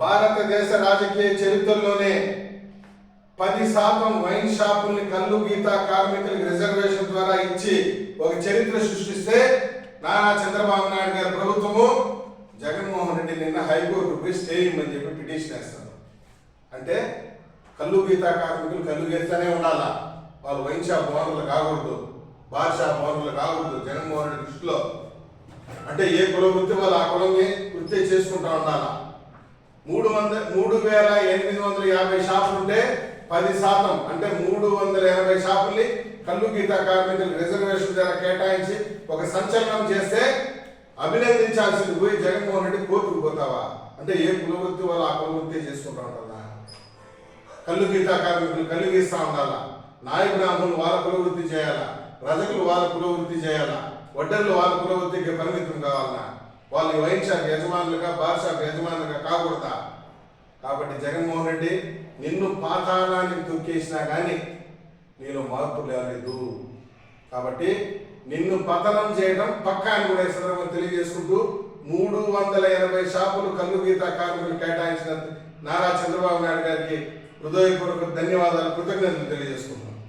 భారతదేశ రాజకీయ చరిత్రలోనే పది శాతం వైన్ షాపుల్ని కల్లు గీత కార్మికులకు రిజర్వేషన్ ద్వారా ఇచ్చి ఒక చరిత్ర సృష్టిస్తే నారా చంద్రబాబు నాయుడు గారి ప్రభుత్వము జగన్మోహన్ రెడ్డి నిన్న హైకోర్టు పోయి స్టే ఇమ్మని చెప్పి పిటిషన్ వేస్తారు. అంటే కళ్ళు గీత కార్మికులు కల్లు గీస్తూనే ఉండాలా? వాళ్ళు వైన్ షాప్ ఓనర్లు కాకూడదు బార్ షాప్ ఓనర్లు కాకూడదు జగన్మోహన్ రెడ్డి దృష్టిలో. అంటే ఏ కుల వృత్తి వాళ్ళు ఆ కులం వృత్తి చేసుకుంటా ఉండాలా? వందల మూడు వేల ఎనిమిది వందల యాభై షాపులు ఉంటే పది శాతం అంటే మూడు వందల ఎనభై షాపుల్ని కళ్ళు గీత కార్మికులకు రిజర్వేషన్ ద్వారా కేటాయించి ఒక సంచలనం చేస్తే అభినందించాల్సింది పోయి జగన్మోహన్ రెడ్డి కోర్టుకు పోతావా? అంటే ఏ కులవృత్తి వాళ్ళు ఆ కులవృత్తి చేసుకుంటా ఉండాలా కళ్ళు గీత కార్మికులు కళ్ళు గీస్తా ఉండాలా? నాయ బ్రాహ్మణులు వాళ్ళ కులవృత్తి చేయాలా? రజకులు వాళ్ళ కులవృత్తి చేయాలా? వడ్డర్లు వాళ్ళ కులవృత్తికి పరిమితం కావాలన్నా వాళ్ళు వైన్ షాప్ యజమానులుగా బార్ షాప్ యజమానులుగా కాకూడదా? కాబట్టి జగన్మోహన్ రెడ్డి నిన్ను పాతాళానికి తొక్కేసినా కానీ నేను మార్పు లేదు కాబట్టి నిన్ను పతనం చేయడం పక్కా అని కూడా ఈ సందర్భంగా తెలియజేసుకుంటూ మూడు వందల ఎనభై షాపులు కల్లు గీత కార్మికులు కేటాయించిన నారా చంద్రబాబు నాయుడు గారికి హృదయపూర్వక ధన్యవాదాలు కృతజ్ఞతలు తెలియజేసుకుంటున్నాను.